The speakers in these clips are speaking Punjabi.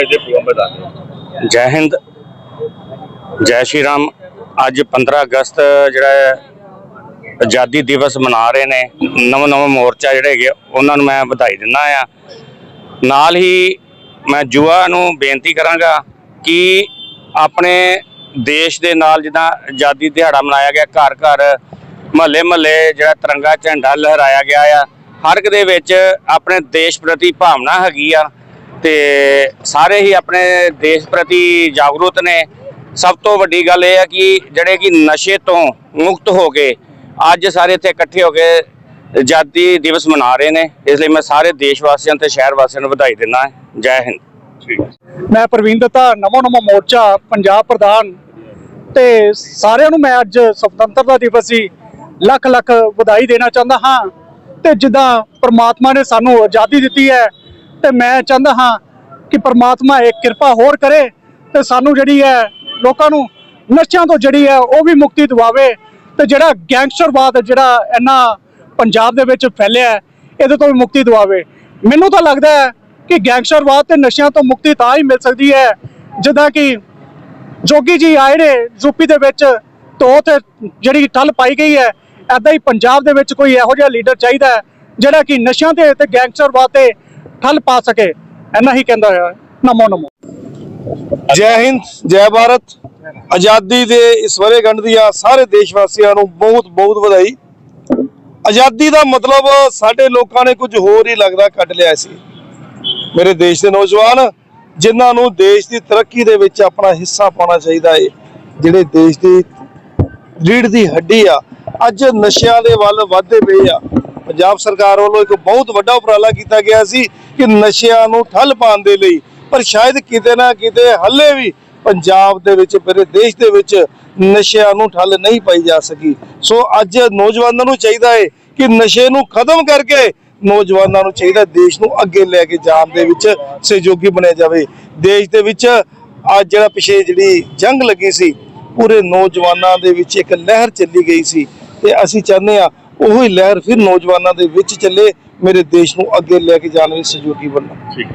ਹਾਂਜੀ ਗੁਰੂ ਜੀ ਜੈ ਹਿੰਦ। ਜੈ ਸ਼੍ਰੀ ਰਾਮ। ਅੱਜ 15 ਅਗਸਤ ਜਿਹੜਾ ਹੈ, ਆਜ਼ਾਦੀ ਦਿਵਸ ਮਨਾ ਰਹੇ ਨੇ। ਨਵਾਂ ਨਵਾਂ ਮੋਰਚਾ ਜਿਹੜੇ ਹੈਗੇ ਉਹਨਾਂ ਨੂੰ ਮੈਂ ਵਧਾਈ ਦਿੰਦਾ ਆ ਨਾਲ ਹੀ ਮੈਂ ਯੁਵਾ ਨੂੰ ਬੇਨਤੀ ਕਰਾਂਗਾ ਕਿ ਆਪਣੇ ਦੇਸ਼ ਦੇ ਨਾਲ ਜਿੱਦਾਂ ਆਜ਼ਾਦੀ ਦਿਹਾੜਾ ਮਨਾਇਆ ਗਿਆ, ਘਰ ਘਰ ਮਹੱਲੇ ਮਹੱਲੇ ਜਿਹੜਾ ਤਿਰੰਗਾ ਝੰਡਾ ਲਹਿਰਾਇਆ ਗਿਆ ਆ। ਹਰ ਇੱਕ ਦੇ ਵਿੱਚ ਆਪਣੇ ਦੇਸ਼ ਪ੍ਰਤੀ ਭਾਵਨਾ ਹੈਗੀ ਆ। ਤੇ ਸਾਰੇ ਹੀ ਆਪਣੇ ਦੇਸ਼ ਪ੍ਰਤੀ ਜਾਗਰੂਕ ਨੇ। ਸਭ ਤੋਂ ਵੱਡੀ ਗੱਲ ਇਹ ਹੈ ਕਿ ਜਿਹੜੇ ਕਿ ਨਸ਼ੇ ਤੋਂ ਮੁਕਤ ਹੋ ਕੇ ਅੱਜ ਸਾਰੇ ਇੱਥੇ ਇਕੱਠੇ ਹੋ ਕੇ ਆਜ਼ਾਦੀ ਦਿਵਸ ਮਨਾ ਰਹੇ ਨੇ। ਇਸ ਲਈ ਮੈਂ ਸਾਰੇ ਦੇਸ਼ ਵਾਸੀਆਂ ਤੇ ਸ਼ਹਿਰ ਵਾਸੀਆਂ ਨੂੰ ਵਧਾਈ ਦਿੰਦਾ ਜੈ ਹਿੰਦ। ਮੈਂ ਪ੍ਰਵੀਨ ਦੱਤਾ ਨਵਾਂ ਨਵਾਂ ਮੋਰਚਾ ਪੰਜਾਬ ਪ੍ਰਧਾਨ ਤੇ ਸਾਰਿਆਂ ਨੂੰ ਮੈਂ ਅੱਜ ਸੁਤੰਤਰਤਾ ਦਿਵਸ ਦੀ ਲੱਖ ਲੱਖ ਵਧਾਈ ਦੇਣਾ ਚਾਹੁੰਦਾ ਹਾਂ ਤੇ ਜਿੱਦਾਂ ਪ੍ਰਮਾਤਮਾ ਨੇ ਸਾਨੂੰ ਆਜ਼ਾਦੀ ਦਿੱਤੀ ਹੈ ਤੇ ਮੈਂ ਚਾਹੁੰਦਾ ਹਾਂ ਕਿ ਪ੍ਰਮਾਤਮਾ ਇੱਕ ਕਿਰਪਾ ਹੋਰ ਕਰੇ ਤੇ ਸਾਨੂੰ ਜਿਹੜੀ ਹੈ ਲੋਕਾਂ ਨੂੰ, ਨਸ਼ਿਆਂ ਤੋਂ ਜਿਹੜੀ ਹੈ ਉਹ ਵੀ ਮੁਕਤੀ ਦਿਵਾਵੇ ਤੇ ਜਿਹੜਾ ਗੈਂਗਸਟਰਵਾਦ ਜਿਹੜਾ ਇੰਨਾ ਪੰਜਾਬ ਦੇ ਵਿੱਚ ਫੈਲਿਆ ਇਹਦੇ ਤੋਂ ਵੀ ਮੁਕਤੀ ਦਿਵਾਵੇ। ਮੈਨੂੰ ਤਾਂ ਲੱਗਦਾ ਹੈ ਕਿ ਗੈਂਗਸਟਰਵਾਦ ਤੇ ਨਸ਼ਿਆਂ ਤੋਂ ਮੁਕਤੀ ਤਾਂ ਹੀ ਮਿਲ ਸਕਦੀ ਹੈ, ਜਿੱਦਾਂ ਕਿ ਜੋਗੀ ਜੀ ਆਏ ਨੇ ਯੂਪੀ ਦੇ ਵਿੱਚ ਤੋਂ ਤੇ ਜਿਹੜੀ ਠੱਲ ਪਾਈ ਗਈ ਹੈ ਐਦਾਂ ਹੀ ਪੰਜਾਬ ਦੇ ਵਿੱਚ ਕੋਈ ਇਹੋ ਜਿਹਾ ਲੀਡਰ ਚਾਹੀਦਾ ਜਿਹੜਾ ਕਿ ਨਸ਼ਿਆਂ ਤੇ ਤੇ ਗੈਂਗਸਟਰਵਾਦ ਤੇ ਠੱਲ ਪਾ ਸਕੇ, ਇੰਨਾ ਹੀ ਕਹਿੰਦਾ ਹੋਇਆ ਨਮੋ ਨਮੋ। ਜੈ ਹਿੰਦ, ਜੈ ਭਾਰਤ। ਆਜ਼ਾਦੀ ਦੇ ਇਸ ਵਰੇਗੰਢ ਦੀਆਂ ਸਾਰੇ ਦੇਸ਼ ਵਾਸੀਆਂ ਨੂੰ ਬਹੁਤ ਬਹੁਤ ਵਧਾਈ। ਆਜ਼ਾਦੀ ਦਾ ਮਤਲਬ ਸਾਡੇ ਲੋਕਾਂ ਨੇ ਕੁਝ ਹੋਰ ਹੀ ਲੱਗਦਾ ਕੱਢ ਲਿਆ ਸੀ। ਮੇਰੇ ਦੇਸ਼ ਦੇ ਨੌਜਵਾਨ, ਜਿਨ੍ਹਾਂ ਨੂੰ ਦੇਸ਼ ਦੀ ਤਰੱਕੀ ਦੇ ਵਿੱਚ ਆਪਣਾ ਹਿੱਸਾ ਪਾਉਣਾ ਚਾਹੀਦਾ ਹੈ ਜਿਹੜੇ ਦੇਸ਼ ਦੀ ਰੀੜ ਦੀ ਹੱਡੀ ਆ, ਅੱਜ ਨਸ਼ਿਆਂ ਦੇ ਵੱਲ ਵਧਦੇ ਪਏ ਆ। ਪੰਜਾਬ ਸਰਕਾਰ ਵੱਲੋਂ ਇੱਕ ਬਹੁਤ ਵੱਡਾ ਉਪਰਾਲਾ ਕੀਤਾ ਗਿਆ ਸੀ ਕਿ ਨਸ਼ਿਆਂ ਨੂੰ ਠੱਲ ਪਾਉਣ ਦੇ ਲਈ, ਪਰ ਸ਼ਾਇਦ ਕਿਤੇ ਨਾ ਕਿਤੇ ਹੱਲੇ ਵੀ ਪੰਜਾਬ ਦੇ ਵਿੱਚ ਮੇਰੇ ਦੇਸ਼ ਦੇ ਵਿੱਚ ਨਸ਼ਿਆਂ ਨੂੰ ਠੱਲ ਨਹੀਂ ਪਾਈ ਜਾ ਸਕੀ। ਸੋ ਅੱਜ ਨੌਜਵਾਨਾਂ ਨੂੰ ਚਾਹੀਦਾ ਹੈ ਕਿ ਨਸ਼ੇ ਨੂੰ ਖਤਮ ਕਰਕੇ ਨੌਜਵਾਨਾਂ ਨੂੰ ਚਾਹੀਦਾ ਦੇਸ਼ ਨੂੰ ਅੱਗੇ ਲੈ ਕੇ ਜਾਣ ਦੇ ਵਿੱਚ ਸਹਿਯੋਗੀ ਬਣਿਆ ਜਾਵੇ। ਦੇਸ਼ ਦੇ ਵਿੱਚ ਅੱਜ ਜਿਹੜਾ ਪਿਛੇ ਜਿਹੜੀ ਜੰਗ ਲੱਗੀ ਸੀ, ਪੂਰੇ ਨੌਜਵਾਨਾਂ ਦੇ ਵਿੱਚ ਇੱਕ ਲਹਿਰ ਚੱਲੀ ਗਈ ਸੀ। ਤੇ ਅਸੀਂ ਚਾਹੁੰਦੇ ਆ ਉਹੀ ਲਹਿਰ ਫਿਰ ਨੌਜਵਾਨਾਂ ਦੇ ਵਿੱਚ ਚੱਲੇ, ਮੇਰੇ ਦੇਸ਼ ਨੂੰ ਅੱਗੇ ਲੈ ਕੇ ਜਾਣ ਵਿੱਚ ਸਹਿਯੋਗੀ ਬਣਨ। ਠੀਕ।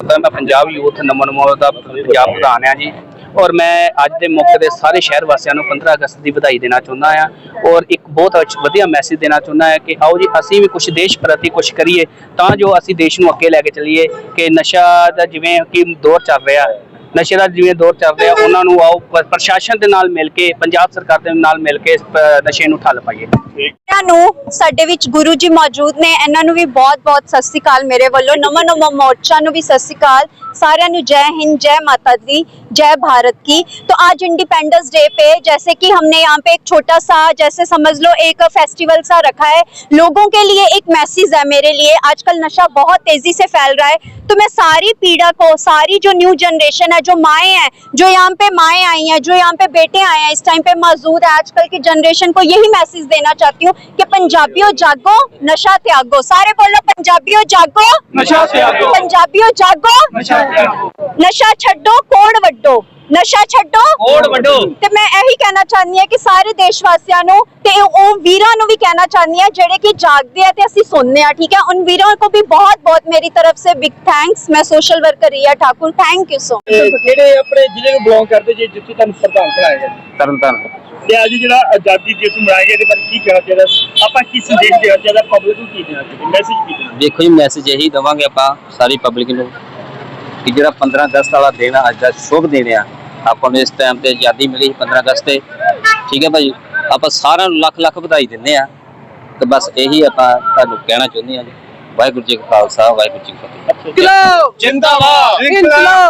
ਪਤਾ ਮੈਂ ਪੰਜਾਬ ਯੂਥ ਨਮਨ ਮੋਹ ਦਾ ਪੰਜਾਬ ਪ੍ਰਧਾਨ ਆ ਜੀ। ਔਰ ਮੈਂ ਅੱਜ ਦੇ ਮੌਕੇ ਤੇ ਸਾਰੇ ਸ਼ਹਿਰ ਵਾਸੀਆਂ ਨੂੰ 15 ਅਗਸਤ ਦੀ ਵਧਾਈ ਦੇਣਾ ਚਾਹੁੰਦਾ ਆ ਔਰ ਇੱਕ ਬਹੁਤ ਵਧੀਆ ਮੈਸੇਜ ਦੇਣਾ ਚਾਹੁੰਦਾ ਹੈ ਕਿ ਆਓ ਜੀ, ਅਸੀਂ ਵੀ ਕੁਝ ਦੇਸ਼ ਪ੍ਰਤੀ ਕੁਝ ਕਰੀਏ, ਤਾਂ ਜੋ ਅਸੀਂ ਦੇਸ਼ ਨੂੰ ਅੱਗੇ ਲੈ ਕੇ ਚੱਲੀਏ ਕਿ ਨਸ਼ਾ ਦਾ ਜਿਵੇਂ ਕਿ ਦੌਰ ਚੱਲ ਰਿਹਾ ਹੈ ਨਸ਼ੇ ਦਾ ਜਿਵੇਂ ਦੌਰ ਚੱਲ ਰਿਹਾ ਉਹਨਾਂ ਨੂੰ ਆਓ ਪ- ਪ੍ਰਸ਼ਾਸਨ ਦੇ ਨਾਲ ਮਿਲ ਕੇ ਪੰਜਾਬ ਸਰਕਾਰ ਦੇ ਨਾਲ ਮਿਲ ਕੇ ਇਸ ਪ- ਨਸ਼ੇ ਨੂੰ ਠੱਲ ਪਾਈਏ ਇਹਨਾਂ ਨੂੰ ਸਾਡੇ ਵਿੱਚ ਗੁਰੂ ਜੀ ਮੌਜੂਦ ਨੇ ਇਹਨਾਂ ਨੂੰ ਵੀ ਬਹੁਤ-ਬਹੁਤ ਸਤਿ ਸ੍ਰੀ ਅਕਾਲ ਮੇਰੇ ਵੱਲੋਂ ਨਮੋ ਨਮੋ ਮੋਰਚਾ ਨੂੰ ਵੀ ਸਤਿ ਸ੍ਰੀ ਅਕਾਲ सारियां नु जय हिंद जय माता दी जय भारत की तो आज इंडिपेंडेंस डे पे जैसे कि हमने यहाँ पे एक छोटा सा जैसे समझ लो एक फेस्टिवल सा रखा है लोगों के लिए एक मैसेज है मेरे लिए आजकल नशा बहुत तेजी से फैल रहा है तो मैं सारी पीड़ा को सारी जो न्यू जनरेशन है जो माएँ हैं जो यहाँ पे माएँ आई हैं जो यहाँ पे बेटे आए हैं इस टाइम पे मौजूद है आजकल की जनरेशन को यही मैसेज देना चाहती हूँ कि पंजाबियों जागो नशा त्यागो। सारे बोलो पंजाबियों जागो। नशा त्यागो। पंजाबियों जागो। ਨਸ਼ਾ ਛੱਡੋ ਕੋੜ ਵੱਡੋ। ਨਸ਼ਾ ਛੱਡੋ। ਕੋੜ ਵੱਡੋ। ਤੇ ਮੈਂ ਇਹੀ ਕਹਿਣਾ ਚਾਹੁੰਦੀ ਹਾਂ ਕਿ ਸਾਰੇ ਦੇਸ਼ ਵਾਸੀਆਂ ਨੂੰ ਤੇ ਉਹ ਵੀਰਾਂ ਨੂੰ ਵੀ ਕਹਿਣਾ ਚਾਹੁੰਦੀ ਹਾਂ ਜਿਹੜੇ ਕਿ ਜਾਗਦੇ ਆ ਤੇ ਅਸੀਂ ਸੁਣਨੇ ਆ ਠੀਕ ਹੈ? ਉਨ ਵੀਰਾਂ ਕੋ ਵੀ ਬਹੁਤ ਬਹੁਤ ਮੇਰੀ ਤਰਫ ਸੇ ਬਿਗ ਥੈਂਕਸ ਮੈਂ social worker Riya Thakur. Thank you so ਕਿਹੜੇ ਆਪਣੇ ਜ਼ਿਲ੍ਹੇ ਨੂੰ ਬਿਲੋਂਗ ਕਰਦੇ ਜੇ ਜਿੱਥੇ ਤੁਹਾਨੂੰ ਪ੍ਰਧਾਨ ਬਣਾਇਆ ਗਿਆ। ਤਰਨਤਾਰਨ ਤੇ ਅੱਜ ਜਿਹੜਾ ਆਜ਼ਾਦੀ ਦਿਵਸ ਮਨਾਇਆ ਗਿਆ ਇਹਦੇ ਬਾਰੇ ਕੀ ਕਹਿਣਾ ਚਾਹੀਦਾ? ਆਪਾਂ ਕੀ ਸੰਦੇਸ਼ ਦੇਣਾ ਚਾਹੀਦਾ? ਪਬਲਿਕ ਨੂੰ ਕੀ ਦੇਣਾ ਚਾਹੀਦਾ? ਮੈਸੇਜ ਕੀ ਦੇਣਾ? ਦੇਖੋ ਜੀ ਮੈਸੇਜ ਇਹੀ ਦਵਾਂਗੇ ਆਪਾਂ ਸਾਰੀ ਪਬਲਿਕ ਨੂੰ। ਕਿ ਜਿਹੜਾ 15 ਅਗਸਤ ਵਾਲਾ ਦਿਨ ਅੱਜ ਦਾ ਸ਼ੁਭ ਦਿਨ ਆ ਆਪਾਂ ਨੂੰ ਇਸ ਟਾਈਮ ਤੇ ਆਜ਼ਾਦੀ ਮਿਲੀ ਸੀ 15 ਅਗਸਤ ਤੇ। ਠੀਕ ਹੈ ਭਾਈ ਆਪਾਂ ਸਾਰਿਆਂ ਨੂੰ ਲੱਖ ਲੱਖ ਵਧਾਈ ਦਿੰਦੇ ਆ ਤੇ ਬਸ ਇਹੀ ਆਪਾਂ ਤੁਹਾਨੂੰ ਕਹਿਣਾ ਚਾਹੁੰਦੇ ਆ ਜੀ। ਵਾਹਿਗੁਰੂ ਜੀ ਕਾ ਖਾਲਸਾ ਵਾਹਿਗੁਰੂ ਜੀ ਕੀ ਫਤਿਹ। ਜਿੰਦਾਬਾਦ! ਇਨਕਲਾਬ